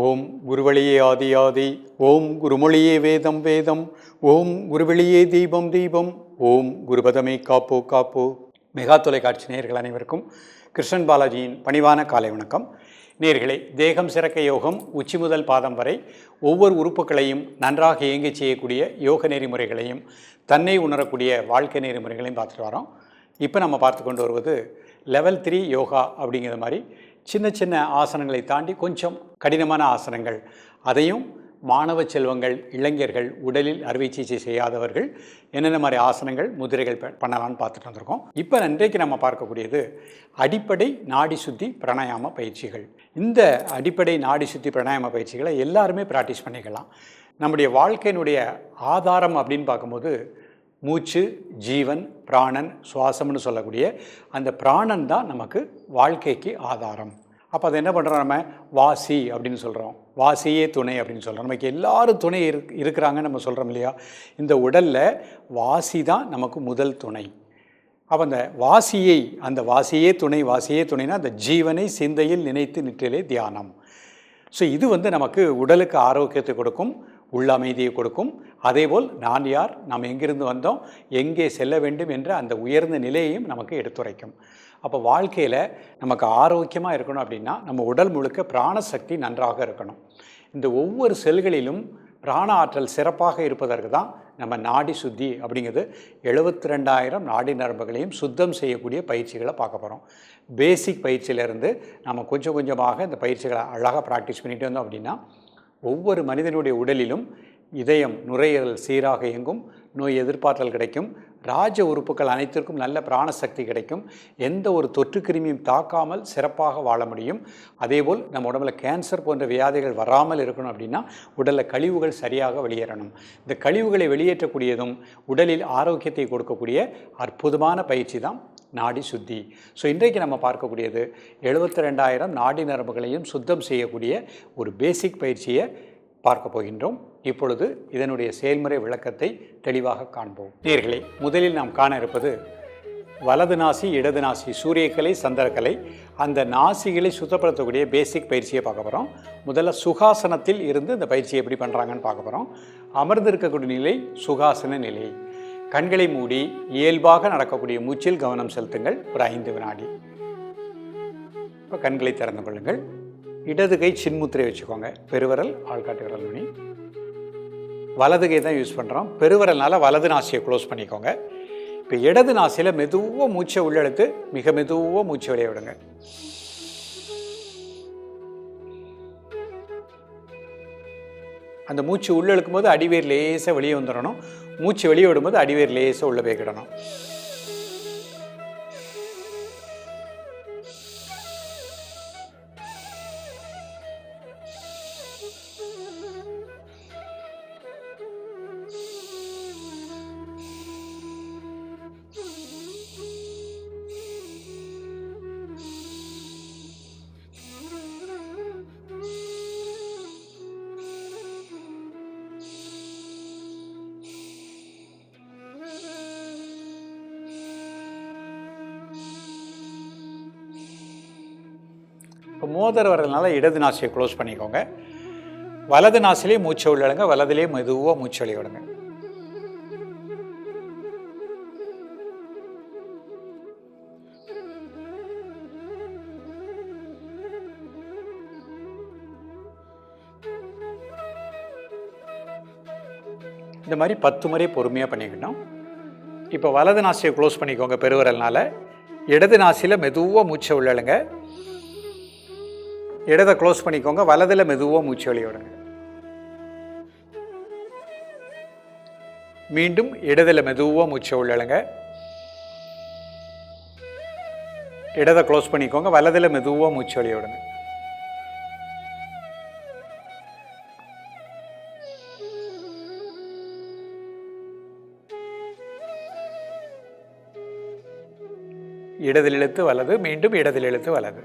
ஓம் குருவழியே ஆதி ஆதி ஓம் குருமொழியே வேதம் வேதம் ஓம் குருவெளியே தீபம் தீபம் ஓம் குருபதமே காப்போ காப்போ. மெகா தொலைக்காட்சி நேர்கள் அனைவருக்கும் கிருஷ்ணன் பாலாஜியின் பணிவான காலை வணக்கம். நேர்களே தேகம் சிறக்க யோகம் உச்சி முதல் பாதம் வரை ஒவ்வொரு உறுப்புகளையும் நன்றாக இயங்கி செய்யக்கூடிய யோக நெறிமுறைகளையும் தன்னை உணரக்கூடிய வாழ்க்கை நெறிமுறைகளையும் பார்த்துட்டு வரோம். இப்போ நம்ம பார்த்து கொண்டு வருவது லெவல் த்ரீ யோகா அப்படிங்கிற மாதிரி சின்ன சின்ன ஆசனங்களை தாண்டி கொஞ்சம் கடினமான ஆசனங்கள். அதையும் மாணவ செல்வங்கள் இளைஞர்கள் உடலில் அறுவை சிகிச்சை செய்யாதவர்கள் என்னென்ன மாதிரி ஆசனங்கள் முதிரைகள் ப- பண்ணலாம்னு பார்த்துட்டு வந்திருக்கோம். இப்போ இன்றைக்கு நம்ம பார்க்கக்கூடியது அடிப்படை நாடி சுத்தி பிராணாயாம பயிற்சிகள். இந்த அடிப்படை நாடி சுத்தி பிராணாயாம பயிற்சிகளை எல்லாருமே ப்ராக்டிஸ் பண்ணிக்கலாம். நம்முடைய வாழ்க்கையினுடைய ஆதாரம் அப்படின்னு பார்க்கும்போது மூச்சு ஜீவன் பிராணன் சுவாசம்னு சொல்லக்கூடிய அந்த பிராணன் தான் நமக்கு வாழ்க்கைக்கு ஆதாரம். அப்போ அதை என்ன பண்ணுறோம் நம்ம? வாசி அப்படின்னு சொல்கிறோம் வாசியே துணை அப்படின்னு சொல்கிறோம் நமக்கு எல்லாரும் துணை இருக் இருக்கிறாங்கன்னு நம்ம சொல்கிறோம் இல்லையா? இந்த உடலில் வாசி தான் நமக்கு முதல் துணை. அப்போ அந்த வாசியை அந்த வாசியே துணை வாசியே துணைனா அந்த ஜீவனை சிந்தையில் நினைத்து நிற்றிலே தியானம். ஸோ இது வந்து நமக்கு உடலுக்கு ஆரோக்கியத்தை கொடுக்கும் உள்ள அமைதியை கொடுக்கும். அதேபோல் நான் யார்? நாம் எங்கிருந்து வந்தோம்? எங்கே செல்ல வேண்டும் என்ற அந்த உயர்ந்த நிலையையும் நமக்கு எடுத்துரைக்கும். அப்போ வாழ்க்கையில் நமக்கு ஆரோக்கியமாக இருக்கணும் அப்படின்னா நம்ம உடல் முழுக்க பிராணசக்தி நன்றாக இருக்கணும். இந்த ஒவ்வொரு செல்களிலும் பிராண ஆற்றல் சிறப்பாக இருப்பதற்கு தான் நம்ம நாடி சுத்தி அப்படிங்கிறது எழுபத்தி ரெண்டாயிரம் நாடி நரம்புகளையும் சுத்தம் செய்யக்கூடிய பயிற்சிகளை பார்க்க போகிறோம் பேசிக் பயிற்சியிலேருந்து நம்ம கொஞ்சம் கொஞ்சமாக இந்த பயிற்சிகளை அழகாக ப்ராக்டிஸ் பண்ணிட்டு வந்தோம் அப்படின்னா ஒவ்வொரு மனிதனுடைய உடலிலும் இதயம் நுரையீரல் சீராக இயங்கும் நோய் எதிர்ப்பாற்றல் கிடைக்கும் ராஜ உறுப்புகள் அனைத்திற்கும் நல்ல பிராணசக்தி கிடைக்கும். எந்த ஒரு தொற்று கிருமியும் தாக்காமல் சிறப்பாக வாழ முடியும். அதேபோல் நம்ம உடம்புல கேன்சர் போன்ற வியாதிகள் வராமல் இருக்கணும் அப்படின்னா உடலில் கழிவுகள் சரியாக வெளியேறணும். இந்த கழிவுகளை வெளியேற்றக்கூடியதும் உடலில் ஆரோக்கியத்தை கொடுக்கக்கூடிய அற்புதமான பயிற்சி தான் நாடி சுத்தி. ஸோ இன்றைக்கு நம்ம பார்க்கக்கூடியது எழுபத்தி ரெண்டாயிரம் நாடி நரம்புகளையும் சுத்தம் செய்யக்கூடிய ஒரு பேசிக் பயிற்சியை பார்க்க போகின்றோம். இப்பொழுது இதனுடைய செயல்முறை விளக்கத்தை தெளிவாக காண்போம். நேர்களே முதலில் நாம் காண இருப்பது வலது நாசி இடது நாசி சூரியக்கலை சந்திரக்கலை. அந்த நாசிகளை சுத்தப்படுத்தக்கூடிய பேசிக் பயிற்சியை பார்க்க போகிறோம் முதல்ல சுகாசனத்தில் இருந்து இந்த பயிற்சியை எப்படி பண்ணுறாங்கன்னு பார்க்க போகிறோம் அமர்ந்து இருக்கக்கூடிய நிலை சுகாசன நிலை. கண்களை மூடி இயல்பாக நடக்கக்கூடிய மூச்சில் கவனம் செலுத்துங்கள். ஒரு ஐந்து வினாடி. இப்போ கண்களை திறந்து கொள்ளுங்கள். இடது கை சின்முத்திரை வச்சுக்கோங்க. பெருவரல் ஆள்காட்டு விரல் நுனி. வலது கை தான் யூஸ் பண்ணுறோம் பெருவரல்னால வலது நாசியை க்ளோஸ் பண்ணிக்கோங்க. இப்போ இடது நாசியில் மெதுவாக மூச்சை உள்ளெழுத்து மிக மெதுவாக மூச்சை வெளியே விடுங்க. அந்த மூச்சு உள்ளே இழுக்கும் போது அடிவேர் லேசாக வெளியே வந்துடணும். மூச்சு வெளியே விடும்போது அடிவேர் லேசாக உள்ளே போய்கிடணும் மோதர் வரதுனால இடது நாசியை க்ளோஸ் பண்ணிக்கோங்க. வலது நாசிலே மூச்சை உள்ளடுங்க வலதுலேயே மெதுவாக மூச்சு விடுங்க இந்த மாதிரி பத்து முறை பொறுமையாக பண்ணிக்கணும். இப்போ வலது நாசியை க்ளோஸ் பண்ணிக்கோங்க பெருவிரல்னால. இடது நாசியில் மெதுவாக மூச்சை உள்ளழுங்க இடதை க்ளோஸ் பண்ணிக்கோங்க வலதில் மெதுவாக மூச்சு வெளியே மீண்டும் இடதில் மெதுவாக மூச்சை உள்ளழுங்க இடதை க்ளோஸ் பண்ணிக்கோங்க வலதில் மெதுவாக மூச்சு வெளியே இடதில் இழுத்து வலது மீண்டும் இடதில் இழுத்து வலது.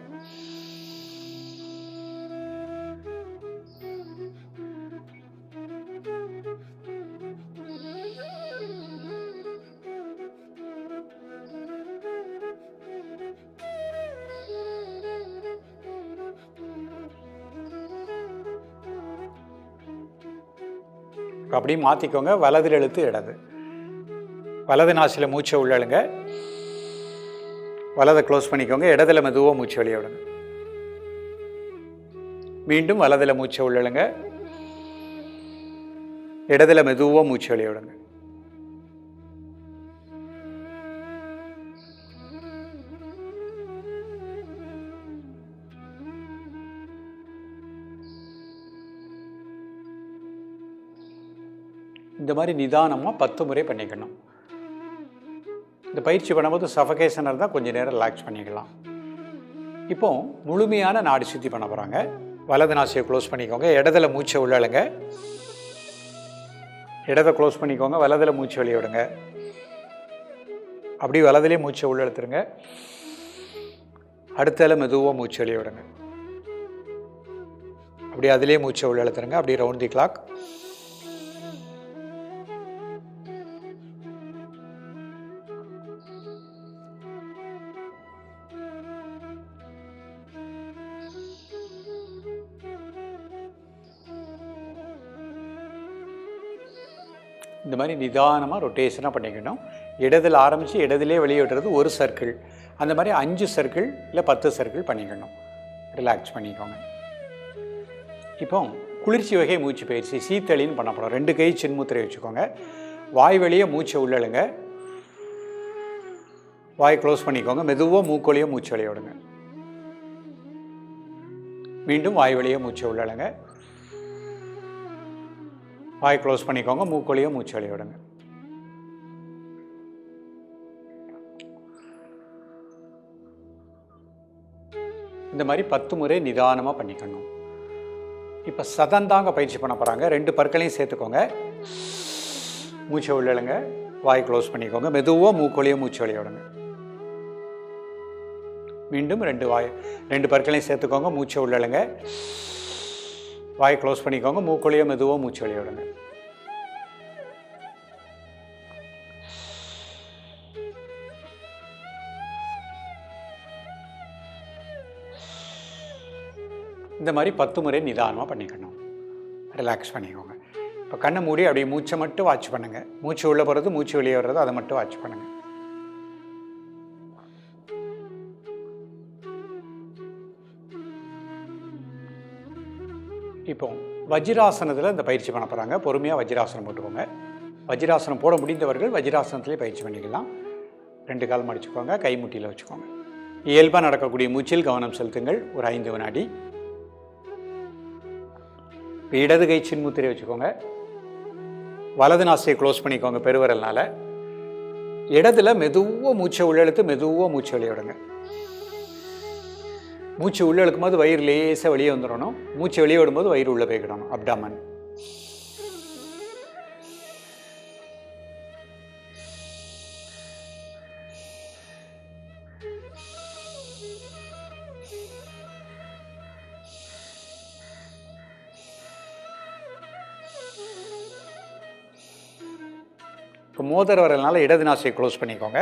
அப்படியே மாற்றிக்கோங்க வலதில் எழுத்து இடது. வலது நாசியில் மூச்சை உள்ளழுங்க வலதை க்ளோஸ் பண்ணிக்கோங்க. இடத்துல மெதுவாக மூச்சு வெளியே விடுங்க. மீண்டும் வலதில் மூச்சை உள்ளழுங்க இடத்துல மெதுவாக மூச்சு வெளியே விடுங்க. இந்த மாதிரி நிதானமாக பத்து முறை பண்ணிக்கணும். இந்த பயிற்சி பண்ணும்போது சஃபகேஷன் இருந்தால் கொஞ்சம் நேரம் ரிலாக்ஸ் பண்ணிக்கலாம். இப்போ முழுமையான நாடி சுத்தி பண்ண போகிறாங்க வலது நாசியை க்ளோஸ் பண்ணிக்கோங்க. இடத்துல மூச்சை உள்ளழுங்க இடத்தை க்ளோஸ் பண்ணிக்கோங்க. வலதில் மூச்சு வெளியே விடுங்க. அப்படி வலதுலேயே மூச்சை உள்ளழுத்துருங்க அடுத்தால மெதுவாக மூச்சு வெளியே விடுங்க. அப்படி அதிலே மூச்சை உள்ளழுத்துருங்க அப்படி ரவுண்ட் தி கிளாக் இந்த மாதிரி நிதானமாக ரொட்டேஷனாக பண்ணிக்கணும். இடத்துல ஆரம்பித்து இடத்துலே வெளியே ஒரு சர்க்கிள் அந்த மாதிரி அஞ்சு சர்க்கிள் இல்லை பத்து சர்க்கிள் பண்ணிக்கணும். ரிலாக்ஸ் பண்ணிக்கோங்க. இப்போ குளிர்ச்சி வகை மூச்சு பயிற்சி சீத்தளின்னு பண்ண போகிறோம் ரெண்டு கை சின்முத்திரை வச்சுக்கோங்க. வாய் வழியே மூச்சை உள்ளழுங்க. வாய் க்ளோஸ் பண்ணிக்கோங்க. மெதுவாக மூக்கொழியாக மூச்சு விளையாடுங்க விடுங்க. மீண்டும் வாய் வழியே மூச்சை உள்ளழுங்க. வாய் க்ளோஸ் பண்ணிக்கோங்க மூக்கொழியோ மூச்சொழிய விடுங்க. இந்த மாதிரி பத்து முறை நிதானமாக பண்ணிக்கணும். இப்போ சதந்தாங்க பயிற்சி பண்ண போகிறாங்க ரெண்டு பற்களையும் சேர்த்துக்கோங்க. மூச்சை உள்ளழுங்க வாய் க்ளோஸ் பண்ணிக்கோங்க. மெதுவாக மூக்கொழியோ மூச்சொழிய விடுங்க. மீண்டும் ரெண்டு வாய் ரெண்டு பற்களையும் சேர்த்துக்கோங்க. மூச்சை உள்ளழுங்க வாயை க்ளோஸ் பண்ணிக்கோங்க. மூக்கொழியாக மெதுவாக மூச்சு வெளியே விடுங்க. இந்த மாதிரி பத்து முறை நிதானமாக பண்ணிக்கணும். ரிலாக்ஸ் பண்ணிக்கோங்க. இப்போ கண்ணை மூடி அப்படியே மூச்சை மட்டும் வாட்ச் பண்ணுங்கள் மூச்சு உள்ளே போகிறது மூச்சு வெளியே வர்றது அதை மட்டும் வாட்ச் பண்ணுங்கள் இப்போ வஜ்ராசனத்தில் இந்த பயிற்சி பண்ண போகிறாங்க பொறுமையாக வஜ்ராசனம் போட்டுக்கோங்க. வஜ்ராசனம் போட முடிந்தவர்கள் வஜ்ராசனத்திலே பயிற்சி பண்ணிக்கலாம். ரெண்டு கால் மடிச்சுக்கோங்க கைமுட்டியில் வச்சுக்கோங்க. இயல்பாக நடக்கக்கூடிய மூச்சில் கவனம் செலுத்துங்கள். ஒரு ஐந்து வினாடி. இடது கை சின்முத்திரை வச்சுக்கோங்க. வலது நாசியை க்ளோஸ் பண்ணிக்கோங்க பெருவரல்னால. இடத்துல மெதுவாக மூச்சை உள்ளெழுத்து மெதுவாக மூச்சை வெளியிடுங்க. மூச்சு உள்ளே இழுக்கும்போது வயிறு லேசாக வெளியே வந்துடணும். மூச்சு வெளியே விடும்போது வயிறு உள்ளே போய்க்கிடணும் அப்டாமன். இப்போ மோதர் வரதுனால இடது நாசியை க்ளோஸ் பண்ணிக்கோங்க.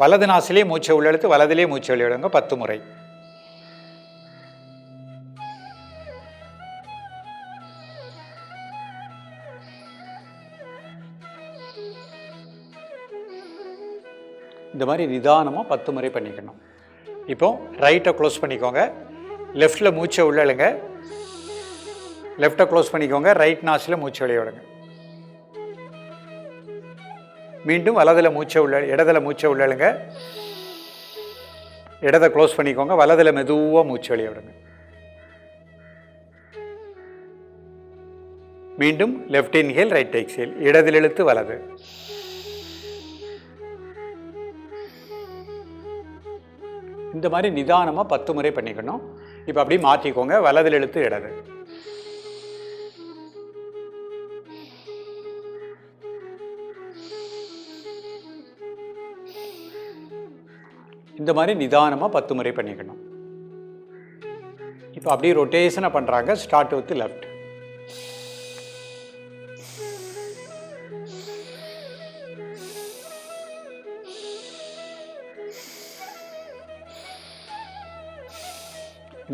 வலது நாசிலே மூச்சை உள்ளெழுத்து வலதிலே மூச்சை வெளியிடுங்க பத்து முறை. இந்த மாதிரி நிதானமாக பத்து முறை பண்ணிக்கணும். இப்போ ரைட்டை க்ளோஸ் பண்ணிக்கோங்க. லெஃப்டில் மூச்சை உள்ளழுங்க லெஃப்டை க்ளோஸ் பண்ணிக்கோங்க. ரைட் நாசில் மூச்சை வெளியே விடுங்க. மீண்டும் வலதில் மூச்சை உள்ள இடத்துல மூச்சை உள்ளழுங்க இடத்தை க்ளோஸ் பண்ணிக்கோங்க. வலதில் மெதுவாக மூச்சு வெளியே விடுங்க. மீண்டும் லெஃப்ட் இன்ஹேல் ரைட் எக்ஸேல் இடதில் இழுத்து வலது. இந்த மாதிரி நிதானமாக பத்து முறை பண்ணிக்கணும். இப்போ அப்படியே மாற்றிக்கோங்க. வலதில் இழுத்து இடது. இந்த மாதிரி நிதானமாக பத்து முறை பண்ணிக்கணும். இப்போ அப்படியே ரொட்டேஷனாக பண்ணுறாங்க ஸ்டார்ட் வித் லெஃப்ட்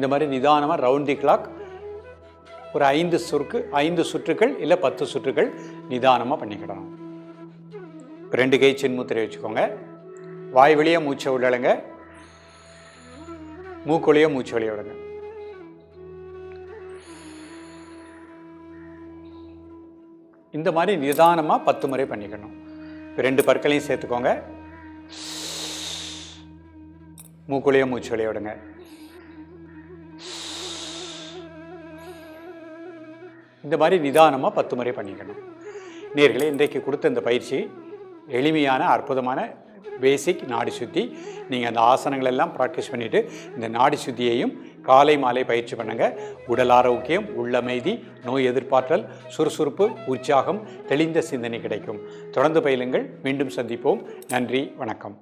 இந்த மாதிரி நிதானமாக ரவுண்ட் தி கிளாக் ஒரு ஐந்து சுருக்கு ஐந்து சுற்றுகள் இல்லை பத்து சுற்றுகள் நிதானமாக பண்ணிக்கிடணும். ரெண்டு கை சின்முத்திரை வச்சுக்கோங்க. வாய் வழியாக மூச்சை உள்ளழுங்க மூக்கொழியாக மூச்சு வெளியே விடுங்க இந்த மாதிரி நிதானமாக பத்து முறை பண்ணிக்கணும். ரெண்டு பற்களையும் சேர்த்துக்கோங்க. மூக்குழியாக மூச்சு வெளியே இந்த மாதிரி நிதானமாக பத்து முறை பண்ணிக்கணும். நேர்களை இன்றைக்கு கொடுத்த இந்த பயிற்சி எளிமையான அற்புதமான பேசிக் நாடி சுத்தி. நீங்கள் அந்த ஆசனங்கள் எல்லாம் ப்ராக்டிஸ் பண்ணிவிட்டு இந்த நாடி சுத்தியையும் காலை மாலை பயிற்சி பண்ணுங்கள் உடல் ஆரோக்கியம் உள்ளமைதி நோய் எதிர்ப்பாற்றல் சுறுசுறுப்பு உற்சாகம் தெளிந்த சிந்தனை கிடைக்கும். தொடர்ந்து பயிலுங்கள். மீண்டும் சந்திப்போம். நன்றி வணக்கம்.